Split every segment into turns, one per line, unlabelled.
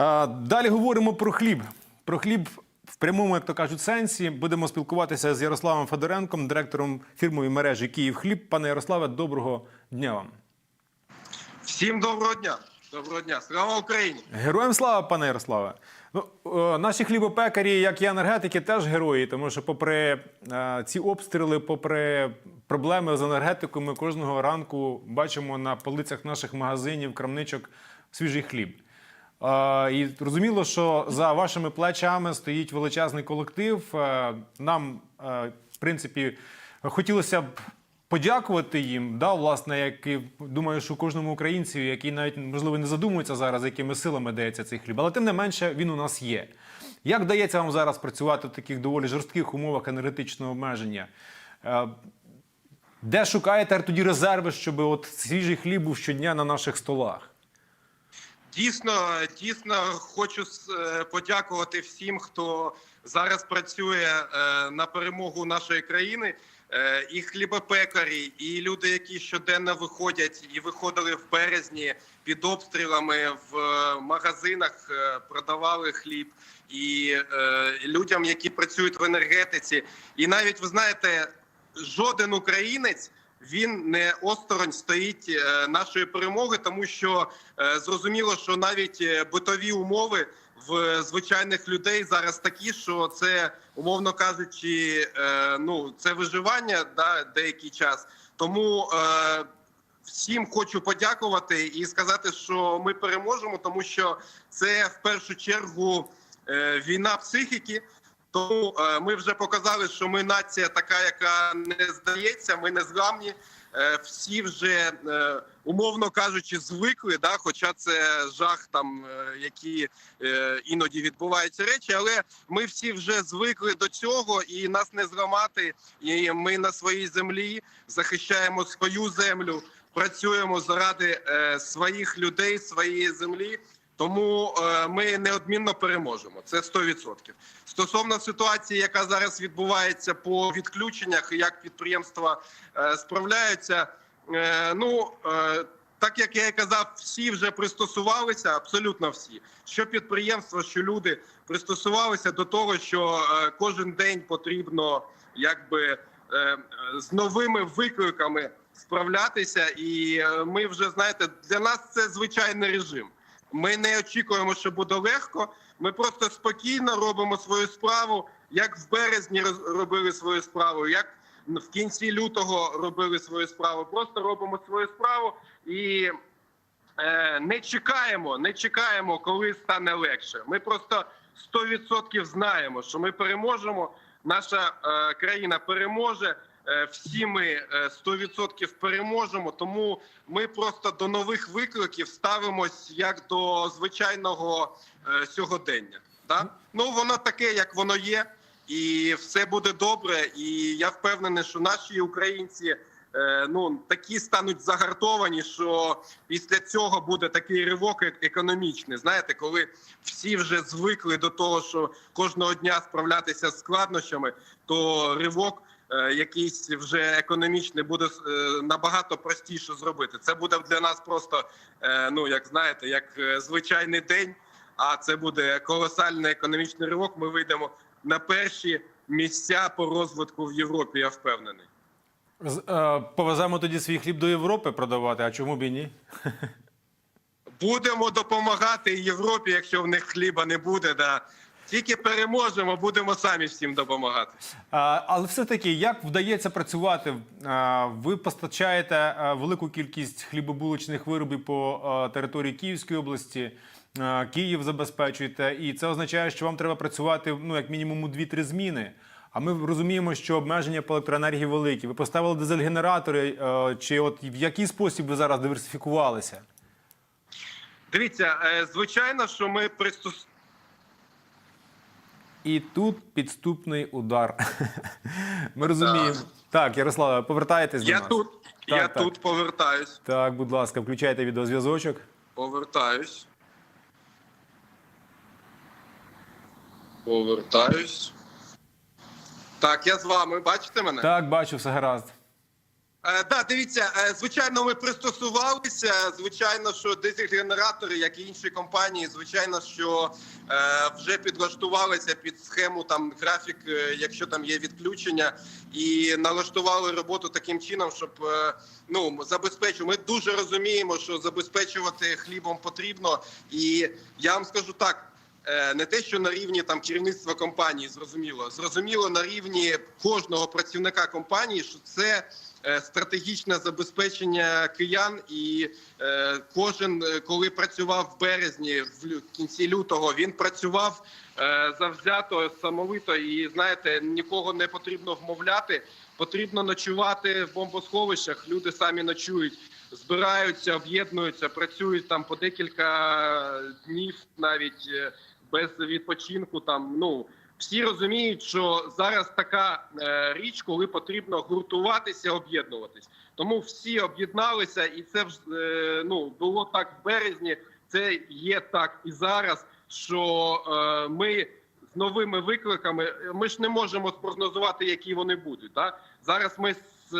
Далі говоримо про хліб. Про хліб в прямому, як то кажуть, сенсі. Будемо спілкуватися з Ярославом Федоренком, директором фірмової мережі Київ Хліб. Пане Ярославе, доброго дня вам.
Всім доброго дня. Доброго дня. Слава Україні!
Героям слава, пане Ярославе. Ну, наші хлібопекарі, як і енергетики, теж герої, тому що, попри е, ці обстріли, попри проблеми з енергетикою, ми кожного ранку бачимо на полицях наших магазинів, крамничок свіжий хліб. І зрозуміло, що за вашими плечами стоїть величезний колектив. Е, нам, е, в принципі, хотілося б подякувати їм. Да, власне, як і думаю, що кожному українцю, який навіть можливо не задумується зараз, якими силами дається цей хліб, але тим не менше він у нас є. Як вдається вам зараз працювати в таких доволі жорстких умовах енергетичного обмеження? Е, Де шукаєте тоді резерви, щоб от свіжий хліб був щодня на наших столах?
Дійсно, дійсно хочу е, подякувати всім, хто зараз працює е, на перемогу нашої країни. Е, І хлібопекарі, і люди, які щоденно виходять і виходили в березні під обстрілами в магазинах, продавали хліб, і людям, які працюють в енергетиці, і навіть ви знаєте, жоден українець. Він не осторонь стоїть е, нашої перемоги, тому що е, зрозуміло, що навіть е, битові умови в звичайних людей зараз такі, що це умовно кажучи, ну це виживання да, деякий час. Тому е, всім хочу подякувати і сказати, що ми переможемо, тому що це в першу чергу війна психіки. Тому е, ми вже показали, що ми нація така, яка не здається, ми не зламні. Е, всі вже е, умовно кажучи, звикли, да, хоча це жах, там які іноді відбуваються речі, але ми всі вже звикли до цього, і нас не зламати. І ми на своїй землі захищаємо свою землю, працюємо заради своїх людей, своєї землі. Тому е, ми неодмінно переможемо. Це 100%. Стосовно ситуації, яка зараз відбувається по відключеннях, і як підприємства е, справляються. Е, ну так як я і казав, всі вже пристосувалися, абсолютно всі. Що підприємства, що люди пристосувалися до того, що кожен день потрібно якби з новими викликами справлятися. І ми вже знаєте, для нас це звичайний режим. Ми не очікуємо, що буде легко. Ми просто спокійно робимо свою справу, як в березні робили свою справу, як в кінці лютого робили свою справу. Просто робимо свою справу і е, не чекаємо, не чекаємо, коли стане легше. Ми просто 100% знаємо, що ми переможемо. Наша е, країна переможе. Е, Всі ми е, 100% переможемо, тому ми просто до нових викликів ставимось як до звичайного е, сьогодення. Да? Ну воно таке, як воно є, і все буде добре. І я впевнений, що наші українці е, ну такі стануть загартовані, що після цього буде такий ривок е- економічний. Знаєте, коли всі вже звикли до того, що кожного дня справлятися з складнощами, то ривок. Е, Якийсь вже економічний буде е, набагато простіше зробити. Це буде для нас просто, е, ну як знаєте, як звичайний день. А це буде колосальний економічний ривок. Ми вийдемо на перші місця по розвитку в Європі. Я впевнений.
Повеземо тоді свій хліб до Європи продавати, а чому б і ні?
Будемо допомагати Європі, якщо в них хліба не буде. Да. Тільки переможемо, будемо самі всім допомагати.
А, Але все-таки як вдається працювати? А, Ви постачаєте велику кількість хлібобулочних виробів по а, території Київської області. а, Київ забезпечуєте, і це означає, що вам треба працювати ну як мінімум у 2-3 зміни. А ми розуміємо, що обмеження по електроенергії великі. Ви поставили дизель-генератори, чи от в який спосіб ви зараз диверсифікувалися?
Дивіться, е, звичайно, що ми.
І тут підступний удар. Ми розуміємо. Так, Ярослава, повертаєтесь до
я тут,
Так,
я
так.
тут повертаюсь.
Так, будь ласка, включайте відеозв'язочок.
Повертаюсь. Повертаюсь. Так, я з вами. Бачите мене?
Так, бачу, все гаразд.
Е, да, дивіться, е, звичайно, ми пристосувалися. Звичайно, що дизель-генератори, як і інші компанії, звичайно, що е, вже підлаштувалися під схему там графік, якщо там є відключення, і налаштували роботу таким чином, щоб ну забезпечити. Ми дуже розуміємо, що забезпечувати хлібом потрібно. І я вам скажу так. Не те, що на рівні там керівництва компанії, зрозуміло, зрозуміло на рівні кожного працівника компанії, що це стратегічне забезпечення киян, і е, кожен, е, коли працював в березні, в кінці лютого, він працював е, завзято, самовито, і знаєте, нікого не потрібно вмовляти. Потрібно ночувати в бомбосховищах. Люди самі ночують, збираються, об'єднуються, працюють там по декілька днів, навіть е, без відпочинку. Там ну всі розуміють, що зараз така е, річ, коли потрібно гуртуватися, об'єднуватись. Тому всі об'єдналися, і це е, ну було так в березні. Це є так і зараз. Що е, ми з новими викликами ми ж не можемо спрогнозувати, які вони будуть. Да? Зараз ми з,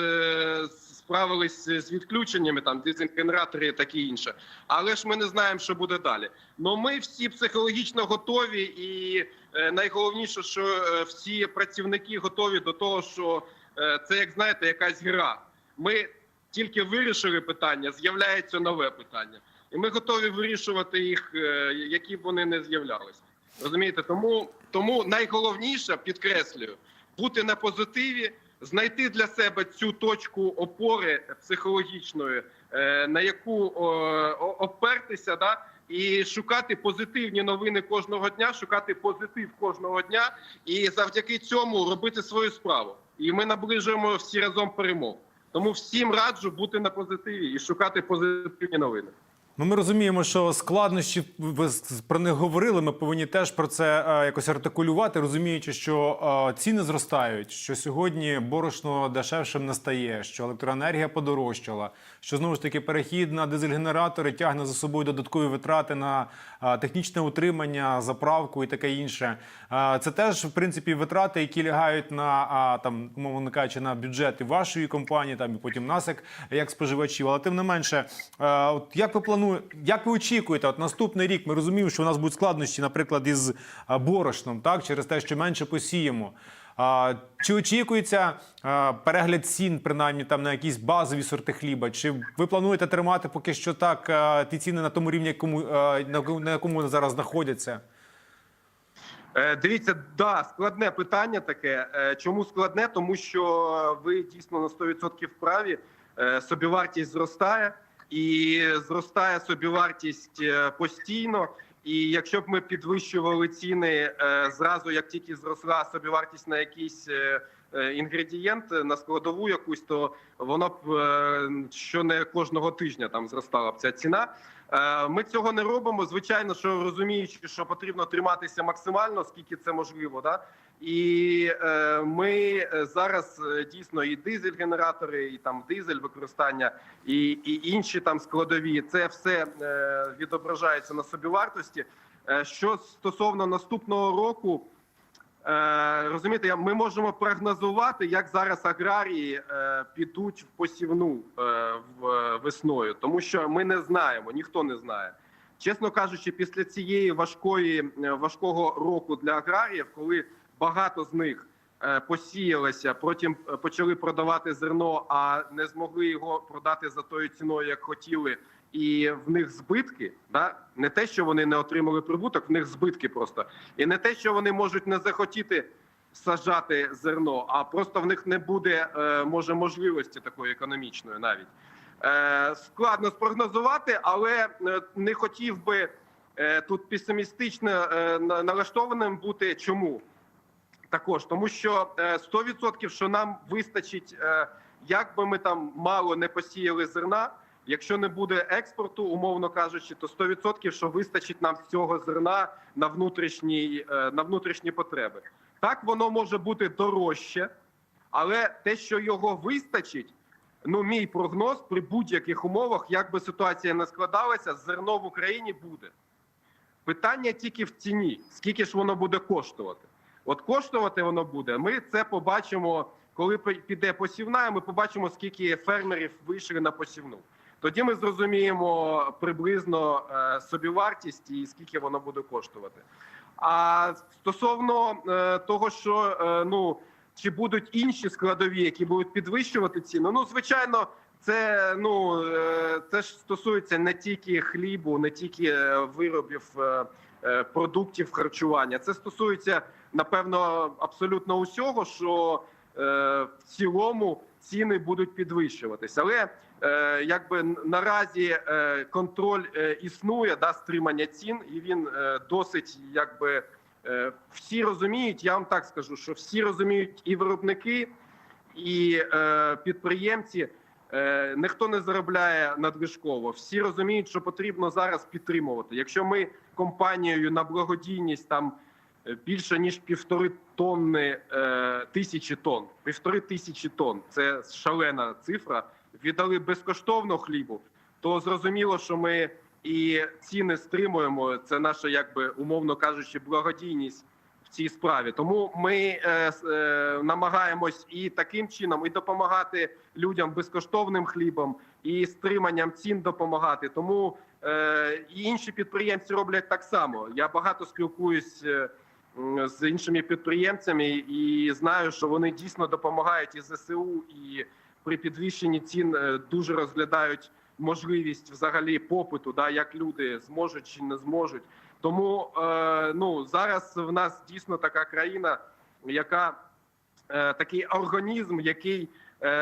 справились з відключеннями, там дизель-генератори і таке інше. Але ж ми не знаємо, що буде далі. Ну ми всі психологічно готові, і е, найголовніше, що е, всі працівники готові до того, що е, це як знаєте, якась гра. Ми тільки вирішили питання, з'являється нове питання, і ми готові вирішувати їх, які б вони не з'являлися. Розумієте, тому тому найголовніше підкреслюю бути на позитиві, знайти для себе цю точку опори психологічної, е, на яку опертися, да, і шукати позитивні новини кожного дня, шукати позитив кожного дня, і завдяки цьому робити свою справу. І ми наближуємо всі разом перемогу. Тому всім раджу бути на позитиві і шукати позитивні новини.
Ну, ми розуміємо, що складнощі ви про них говорили. Ми повинні теж про це е, якось артикулювати, розуміючи, що е, ціни зростають, що сьогодні борошно дешевшим не стає, що електроенергія подорожчала, що знову ж таки перехід на дизель-генератори тягне за собою додаткові витрати на е, технічне утримання, заправку і таке інше. Це теж в принципі витрати, які лягають на там, умовно кажучи, на бюджети вашої компанії, там і потім нас як, як споживачів. Але тим не менше, от як ви плануєте, як ви очікуєте, от наступний рік ми розуміємо, що у нас будуть складнощі, наприклад, із борошном, так через те, що менше посіємо. А, чи очікується а, перегляд цін, принаймні там на якісь базові сорти хліба? Чи ви плануєте тримати поки що так а, ті ціни на тому рівні, якому, а, на якому- вони зараз знаходяться?
Е, Дивіться, да, складне питання таке. Е, Чому складне? Тому що ви дійсно на 100% праві. Е, Собівартість зростає, і зростає собівартість е, постійно. І якщо б ми підвищували ціни е, зразу, як тільки зросла собівартість на якийсь е, інгредієнт, на складову якусь, то воно б що не кожного тижня там зростала б ця ціна. Ми цього не робимо. Звичайно, що розуміючи, що потрібно триматися максимально, скільки це можливо, да і е, ми е, зараз е, дійсно і дизель-генератори, і там дизель використання, і, і інші там складові. Це все е, відображається на собівартості. Е, що стосовно наступного року. Е, розумієте, ми можемо прогнозувати, як зараз аграрії е, підуть в посівну е, в, е, весною, тому що ми не знаємо, ніхто не знає. Чесно кажучи, після цієї важкої важкого року для аграріїв, коли багато з них е, посіялися, потім е, почали продавати зерно, а не змогли його продати за тою ціною, як хотіли, і в них збитки, да не те, що вони не отримали прибуток, в них збитки просто, і не те, що вони можуть не захотіти саджати зерно, а просто в них не буде е, може можливості такої економічної навіть. Складно спрогнозувати, але не хотів би тут песимістично налаштованим бути. Чому? Також тому, що е, 100% що нам вистачить, е, як би ми там мало не посіяли зерна. Якщо не буде експорту, умовно кажучи, то 100% що вистачить нам цього зерна на внутрішні, е, на внутрішні потреби. Так воно може бути дорожче, але те, що його вистачить, ну мій прогноз при будь-яких умовах, як би ситуація не складалася, зерно в Україні буде. Питання тільки в ціні, скільки ж воно буде коштувати. От коштувати воно буде. Ми це побачимо, коли піде посівна, ми побачимо, скільки фермерів вийшли на посівну. Тоді ми зрозуміємо приблизно е, собівартість і скільки воно буде коштувати. А стосовно е, того, що е, ну чи будуть інші складові, які будуть підвищувати ціну, ну звичайно, це ну це ж стосується не тільки хлібу, не тільки виробів продуктів харчування. Це стосується напевно абсолютно усього, що е, в цілому ціни будуть підвищуватися. Але е, якби наразі е, контроль існує, да, стримання цін, і він досить якби всі розуміють. Я вам так скажу, що всі розуміють і виробники, і підприємці. Ніхто не заробляє надлишково. Всі розуміють, що потрібно зараз підтримувати. Якщо ми компанією на благодійність там більше ніж півтори тонни е, тисячі тонн, півтори тисячі тонн це шалена цифра. Віддали безкоштовно хлібу, то зрозуміло, що ми і ціни стримуємо. Це наша, якби умовно кажучи, благодійність в цій справі. Тому ми е, е, намагаємось і таким чином і допомагати людям безкоштовним хлібом, і стриманням цін допомагати. Тому е, і інші підприємці роблять так само. Я багато спілкуюсь. З іншими підприємцями. І знаю, що вони дійсно допомагають і ЗСУ, і при підвищенні цін е, дуже розглядають можливість взагалі попиту, да як люди зможуть чи не зможуть. Тому е, ну зараз в нас дійсно така країна, яка е, такий організм, який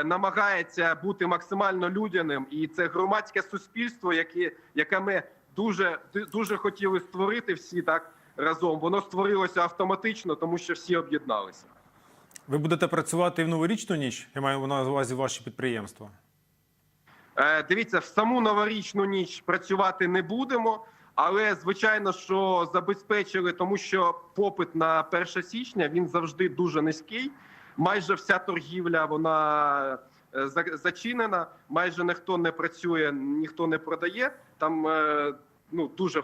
намагається бути максимально людяним, і це громадське суспільство, яке, яке ми дуже дуже хотіли створити всі так разом. Воно створилося автоматично, тому що всі об'єдналися.
Ви будете працювати і в новорічну ніч? Я маю на увазі ваші підприємства.
Е, Дивіться, в саму новорічну ніч працювати не будемо, але звичайно, що забезпечили, тому що попит на 1 січня він завжди дуже низький. Майже вся торгівля вона е, зачинена. Майже ніхто не працює, ніхто не продає. Там е, ну дуже е,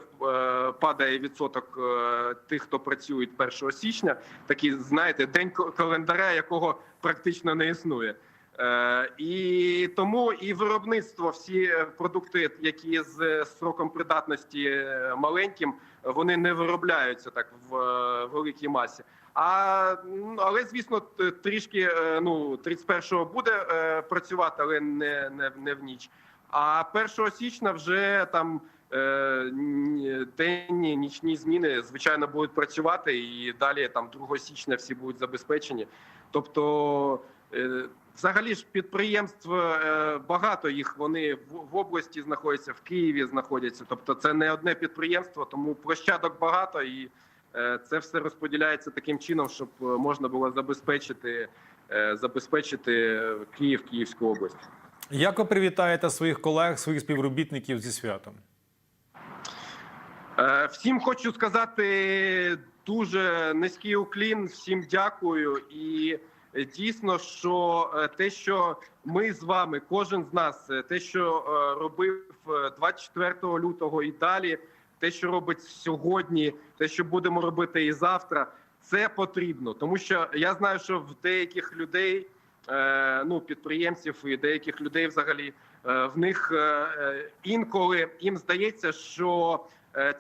падає відсоток е, тих, хто працюють 1 січня. Такий, знаєте, день календаря, якого практично не існує. Е, і тому і виробництво, всі продукти, які з сроком придатності маленьким, вони не виробляються так в великій масі. А але звісно, трішки ну 31-го буде працювати, але не, не, не в ніч. А 1 січня вже там денні нічні зміни звичайно будуть працювати, і далі там 2 січня всі будуть забезпечені. Тобто, е, взагалі ж підприємств е, багато їх. Вони в, області знаходяться, в Києві знаходяться. Тобто, це не одне підприємство, тому площадок багато і е, це все розподіляється таким чином, щоб е, можна було забезпечити, е, забезпечити Київ, Київську область.
Як ви привітаєте своїх колег, своїх співробітників зі святом?
Е, Всім хочу сказати дуже низький уклін. Всім дякую. І дійсно, що е, те, що ми з вами, кожен з нас, е, те, що робив е, 24 лютого і далі, те, що робить сьогодні, те, що будемо робити і завтра, це потрібно, тому що я знаю, що в деяких людей, ну підприємців і деяких людей, взагалі, в них інколи їм здається, що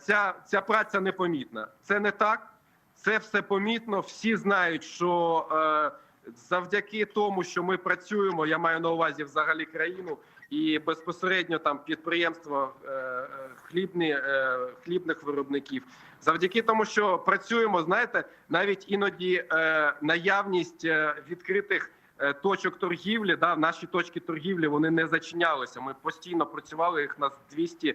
ця, ця праця непомітна. Це не так. Це все помітно. Всі знають, що е, завдяки тому, що ми працюємо, я маю на увазі взагалі країну і безпосередньо там підприємства е, е, хлібні, е, хлібних виробників. Завдяки тому, що працюємо, знаєте, навіть іноді е, наявність е, відкритих е, точок торгівлі, да, наші точки торгівлі вони не зачинялися. Ми постійно працювали їх на 200 е,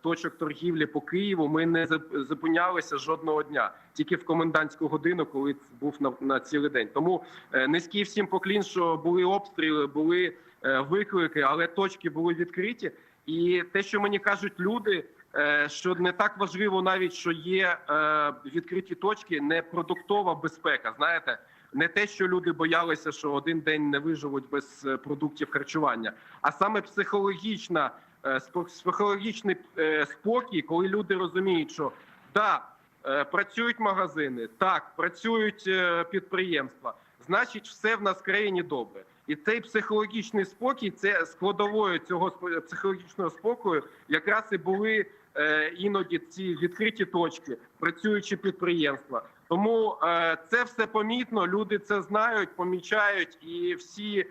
точок торгівлі по Києву. Ми не зупинялися жодного дня, тільки в комендантську годину, коли був на, на цілий день. Тому е, низький всім поклін, що були обстріли, були е, виклики, але точки були відкриті. І те, що мені кажуть люди, е, що не так важливо, навіть що є е, відкриті точки, не продуктова безпека. Знаєте, не те, що люди боялися, що один день не виживуть без е, продуктів харчування, а саме психологічна е, психологічний е, спокій, коли люди розуміють, що да, е, працюють магазини, так працюють е, підприємства. значить, все в нас в країні добре. І цей психологічний спокій, це складовою цього психологічного спокою, якраз і були е, іноді ці відкриті точки, працюючі підприємства. Тому е, це все помітно. Люди це знають, помічають, і всі е,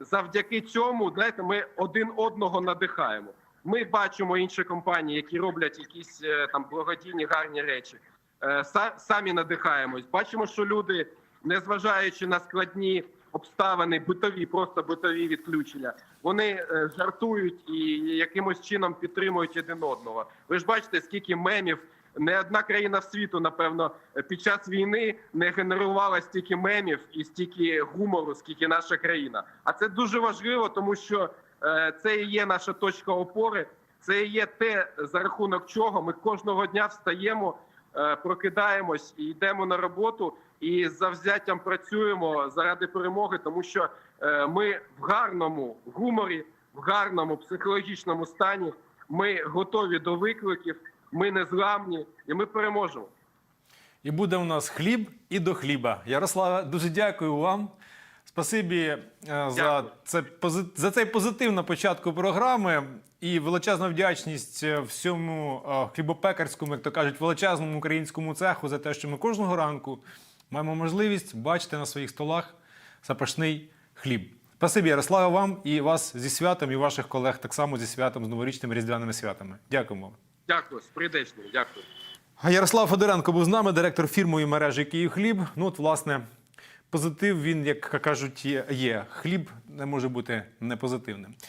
завдяки цьому, знаєте, ми один одного надихаємо. Ми бачимо інші компанії, які роблять якісь е, там благодійні гарні речі. Е, самі надихаємось. Бачимо, що люди, незважаючи на складні обставини, битові, просто битові відключення, вони е, жартують і якимось чином підтримують один одного. Ви ж бачите, скільки мемів. Не одна країна світу, напевно, під час війни не генерувала стільки мемів і стільки гумору, скільки наша країна. А це дуже важливо, тому що е, це і є наша точка опори. Це і є те, за рахунок чого ми кожного дня встаємо, е, прокидаємось і йдемо на роботу, і з завзяттям працюємо заради перемоги, тому що е, ми в гарному гуморі, в гарному психологічному стані. Ми готові до викликів, ми не зламні, і ми переможемо.
І буде у нас хліб і до хліба. Ярославе, дуже дякую вам. Спасибі е, за, це, за цей позитив на початку програми. І величезна вдячність е, всьому е, хлібопекарському, як то кажуть, величезному українському цеху за те, що ми кожного ранку маємо можливість бачити на своїх столах запашний хліб. Спасибі, Ярославе, вам і вас зі святом, і ваших колег так само зі святом, з новорічними різдвяними святами. Дякуємо вам.
Дякую, з прийдешнім. Дякую.
Ярослав Федоренко був з нами, директор фірмової мережі Київхліб. Ну, от, власне, позитив він, як кажуть, є. Хліб не може бути непозитивним.